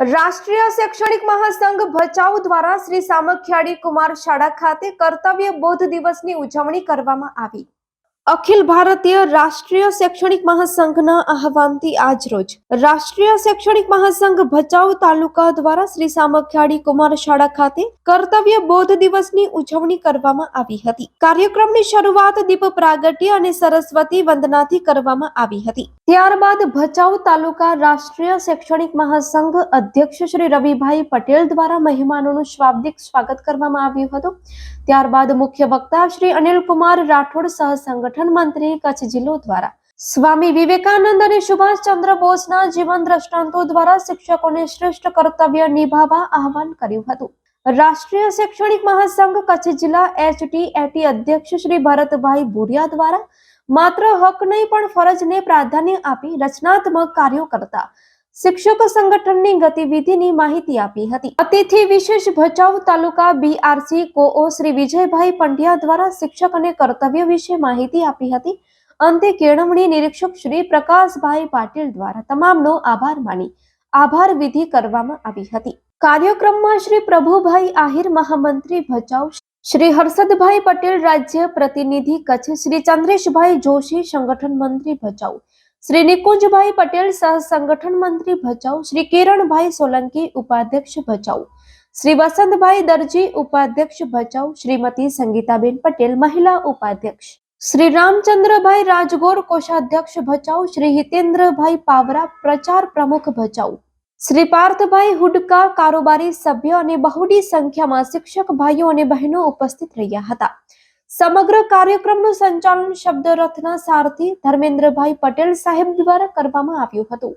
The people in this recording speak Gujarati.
રાષ્ટ્રીય શૈક્ષણિક મહાસંઘ ભચાઉ દ્વારા શ્રી સામખિયાળી કુમાર શાળા ખાતે કર્તવ્ય બોધ દિવસની ઉજવણી કરવામાં આવી. અખિલ ભારતીય રાષ્ટ્રીય શૈક્ષણિક મહાસંઘના આહવાનથી આજરોજ રાષ્ટ્રીય શૈક્ષણિક મહાસંઘ ભચાઉ તાલુકા દ્વારા શ્રી સામખિયાળી કુમાર શાળા ખાતે કર્તવ્ય બોધ દિવસની ઉજવણી કરવામાં આવી હતી. કાર્યક્રમની શરૂઆત દીપ પ્રાગટ્ય અને સરસ્વતી વંદનાથી કરવામાં આવી હતી. ત્યારબાદ ભચાઉ તાલુકા રાષ્ટ્રીય શૈક્ષણિક મહાસંઘ અધ્યક્ષ શ્રી રવિભાઈ પટેલ દ્વારા મહેમાનોનું શાબ્દિક સ્વાગત કરવામાં આવ્યું હતું. ત્યારબાદ મુખ્ય વક્તા શ્રી અનિલકુમાર રાઠોડ સહ સંગઠન મંત્રી કચ્છ જિલ્લો દ્વારા. સ્વામી વિવેકાનંદ અને સુભાષચંદ્ર બોઝના જીવન દ્રષ્ટાંતો દ્વારા શિક્ષકોને શ્રેષ્ઠ કર્તવ્ય નિભાવવા આહવાન કર્યું હતું. રાષ્ટ્રીય શૈક્ષણિક મહાસંઘ કચ્છ જિલ્લા એચટીએટી અધ્યક્ષ શ્રી ભરતભાઈ ભુરિયા દ્વારા માત્ર હક નહીં પણ ફરજને પ્રાધાન્ય આપી રચનાત્મક કાર્યો કરતા શિક્ષક સંગઠનની ગતિવિધિની માહિતી આપી હતી. અતિથિ વિશેષ ભચાઉ તાલુકા બીઆરસી કોઓ શ્રી વિજયભાઈ પંડ્યા દ્વારા શિક્ષક અને કર્તવ્ય વિશે માહિતી આપી હતી. અંતે કેળવણી નિરીક્ષક શ્રી પ્રકાશભાઈ પાટીલ દ્વારા તમામનો આભાર માની આભાર વિધિ કરવામાં આવી હતી. કાર્યક્રમમાં શ્રી પ્રભુભાઈ આહિર મહામંત્રી ભચાઉ શ્રી હર્ષદભાઈ પટેલ રાજ્ય પ્રતિનિધિ કચ્છ શ્રી ચંદ્રેશભાઈ જોશી સંગઠન મંત્રી ભચાઉ શ્રી નિકુંજભાઈ પટેલ સહ સંગઠન મંત્રી ભચાઉ, શ્રી કિરણભાઈ સોલંકી ઉપાધ્યક્ષ ભચાઉ, શ્રી વસંતભાઈ દરજી ઉપાધ્યક્ષ ભચાઉ, શ્રીમતી સંગીતાબેન પટેલ મહિલા ઉપાધ્યક્ષ, શ્રી રામચંદ્રભાઈ રાજગોર કોષાધ્યક્ષ ભચાઉ, શ્રી હિતેન્દ્રભાઈ પાવરા પ્રચાર પ્રમુખ ભચાઉ, શ્રી પાર્થભાઈ હુડકા કારોબારી સભ્ય અને બહુડી સંખ્યામાં શિક્ષક ભાઈઓ અને બહેનો ઉપસ્થિત રહ્યા હતા. સમગ્ર કાર્યક્રમનું સંચાલન શબ્દરથના સારથી ધર્મેન્દ્રભાઈ પટેલ સાહેબ દ્વારા કરવામાં આવ્યું હતું.